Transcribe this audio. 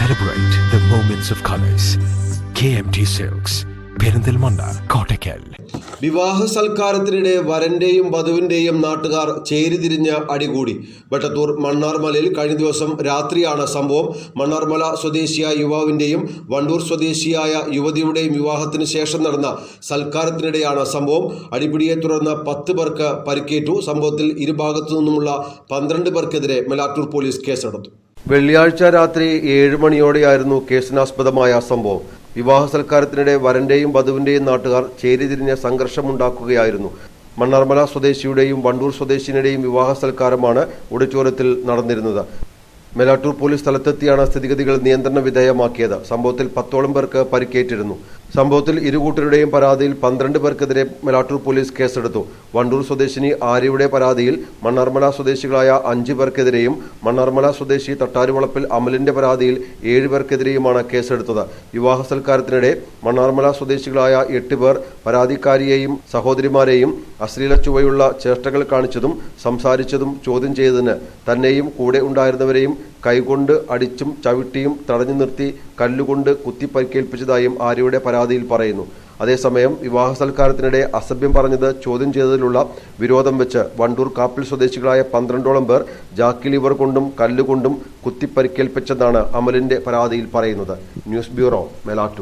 Celebrate the moments of colors. KMT silks Perinthalmanna Kottakkal വിവാഹ സൽക്കാരത്തിനിടെ വരന്റെയും വധുവിന്റെയും നാട്ടുകാർ ചേരിതിരിഞ്ഞ് അടികൂടി. വെട്ടത്തൂർ മണ്ണാർമലയിൽ കഴിഞ്ഞ ദിവസം രാത്രിയാണ് സംഭവം. മണ്ണാർമല സ്വദേശിയായ യുവാവിന്റെയും വണ്ടൂർ സ്വദേശിയായ യുവതിയുടെയും വിവാഹത്തിന് ശേഷം നടന്ന സൽക്കാരത്തിനിടെയാണ് സംഭവം. അടിപിടിയെ തുടർന്ന് പത്ത് പേർക്ക് പരിക്കേറ്റു. സംഭവത്തിൽ ഇരുഭാഗത്തു നിന്നുമുള്ള പന്ത്രണ്ട് പേർക്കെതിരെ മലാറ്റൂർ പോലീസ് കേസെടുത്തു. വെള്ളിയാഴ്ച രാത്രി ഏഴ് മണിയോടെയായിരുന്നു കേസിനാസ്പദമായ സംഭവം. വിവാഹ സൽക്കാരത്തിനിടെ വരന്റെയും വധുവിന്റെയും നാട്ടുകാർ ചേരിതിരിഞ്ഞ സംഘർഷമുണ്ടാക്കുകയായിരുന്നു. മണ്ണാർമല സ്വദേശിയുടെയും വണ്ടൂർ സ്വദേശിയുടെയും വിവാഹ സൽക്കാരമാണ് ഓഡിറ്റോറിയത്തിൽ നടന്നിരുന്നത്. മെലാട്ടൂർ പോലീസ് സ്ഥലത്തെത്തിയാണ് സ്ഥിതിഗതികൾ നിയന്ത്രണ വിധേയമാക്കിയത്. സംഭവത്തിൽ പത്തോളം പേർക്ക് പരിക്കേറ്റിരുന്നു. സംഭവത്തിൽ ഇരുകൂട്ടരുടെയും പരാതിയിൽ പന്ത്രണ്ട് പേർക്കെതിരെ മെലാട്ടൂർ പോലീസ് കേസെടുത്തു. വണ്ടൂർ സ്വദേശിനി ആര്യയുടെ പരാതിയിൽ മണ്ണാർമല സ്വദേശികളായ അഞ്ചു പേർക്കെതിരെയും മണ്ണാർമല സ്വദേശി തട്ടാരുവളപ്പിൽ അമലിന്റെ പരാതിയിൽ ഏഴ് പേർക്കെതിരെയുമാണ് കേസെടുത്തത്. വിവാഹ സൽക്കാരത്തിനിടെ മണ്ണാർമല സ്വദേശികളായ എട്ട് പേർ പരാതിക്കാരിയെയും സഹോദരിമാരെയും അശ്ലീല ചുവയുള്ള ചേഷ്ടകൾ കാണിച്ചതും സംസാരിച്ചതും ചോദ്യം ചെയ്തതിന് തന്നെയും കൂടെ ഉണ്ടായിരുന്നവരെയും കൈകൊണ്ട് അടിച്ചും ചവിട്ടിയും തടഞ്ഞു നിർത്തി കല്ലുകൊണ്ട് കുത്തി പരിക്കേൽപ്പിച്ചതായും ആര്യയുടെ പരാതിയിൽ പറയുന്നു. അതേസമയം വിവാഹ സൽക്കാരത്തിനിടെ അസഭ്യം പറഞ്ഞത് ചോദ്യം ചെയ്തതിലുള്ള വിരോധം വെച്ച് വണ്ടൂർ കാപ്പിൽ സ്വദേശികളായ പന്ത്രണ്ടോളം പേർ ജാക്കി ലിവർ കൊണ്ടും കല്ലുകൊണ്ടും കുത്തി പരിക്കേൽപ്പിച്ചെന്നാണ് അമലിന്റെ പരാതിയിൽ പറയുന്നത്. News bureau മെലാറ്റു